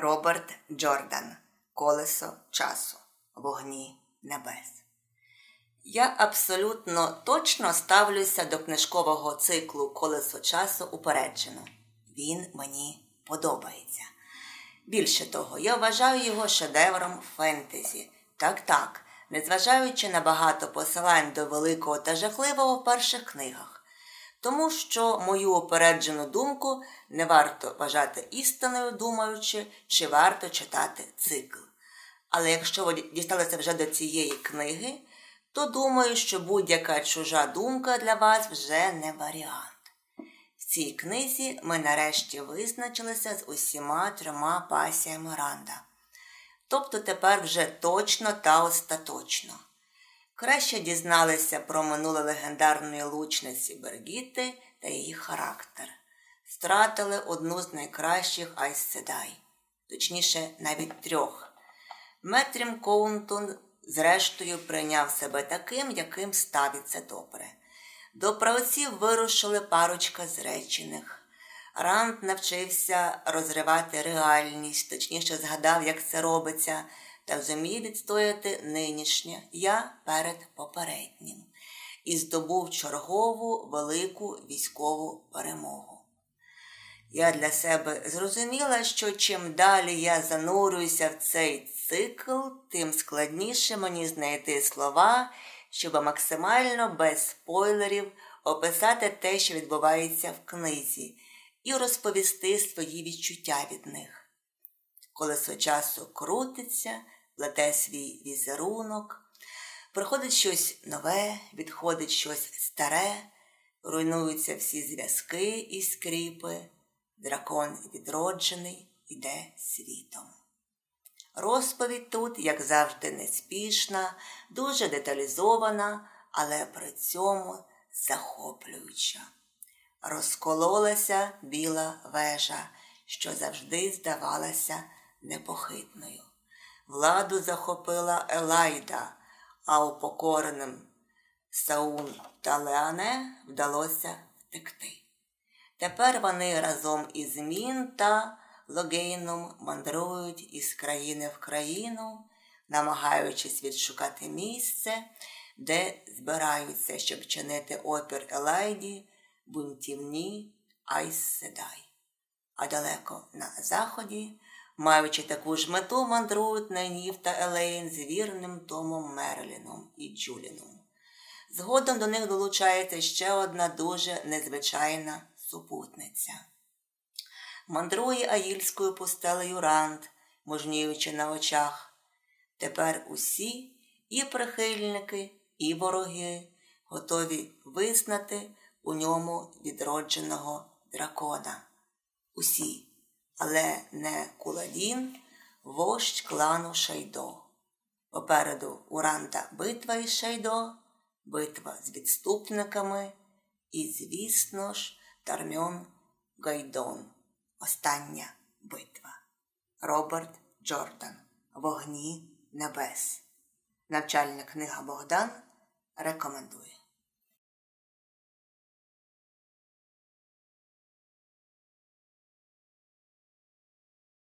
Роберт Джордан Колесо часу. Вогні небес. Я абсолютно точно ставлюся до книжкового циклу Колесо часу упереджено. Він мені подобається. Більше того, я вважаю його шедевром фентезі. Так так, незважаючи на багато посилань до великого та жахливого в перших книгах. Тому що мою опереджену думку не варто вважати істинною, думаючи, чи варто читати цикл. Але якщо ви дісталися вже до цієї книги, то думаю, що будь-яка чужа думка для вас вже не варіант. В цій книзі ми нарешті визначилися з усіма трьома пасіями Ранда. Тобто тепер вже точно та остаточно. Краще дізналися про минуле легендарної лучниці Бергіти та її характер. Стратили одну з найкращих Айсседай, точніше, навіть трьох. Метрім Коунтон, зрештою, прийняв себе таким, яким ставиться добре. До правців вирушили парочка зречених. Ранд навчився розривати реальність, точніше згадав, як це робиться, та зумів відстояти нинішнє я перед попереднім і здобув чергову велику військову перемогу. Я для себе зрозуміла, що чим далі я занурююся в цей цикл, тим складніше мені знайти слова, щоб максимально без спойлерів описати те, що відбувається в книзі, і розповісти свої відчуття від них. Колесо часу крутиться, плете свій візерунок, приходить щось нове, відходить щось старе, руйнуються всі зв'язки і скріпи, дракон відроджений іде світом. Розповідь тут, як завжди, неспішна, дуже деталізована, але при цьому захоплююча. Розкололася біла вежа, що завжди здавалася непохитною. Владу захопила Елайда, а упокореним Саун та Леане вдалося втекти. Тепер вони разом із Мін та Логейном мандрують із країни в країну, намагаючись відшукати місце, де збираються, щоб чинити опір Елайді, бунтівні Айс-Седай. А далеко на заході, маючи таку ж мету, мандрують Найнів та Елейн з вірним Томом Мерліном і Джуліном. Згодом до них долучається ще одна дуже незвичайна супутниця. Мандрує аїльською пустелею Ранд, мужніючи на очах. Тепер усі і прихильники, і вороги готові визнати у ньому відродженого дракона. Усі, але не Куладін, вождь клану Шайдо. Попереду Уранда битва із Шайдо, битва з відступниками і, звісно ж, Тармьон Гайдон. Остання битва. Роберт Джордан. Вогні небес. Навчальна книга Богдан рекомендує.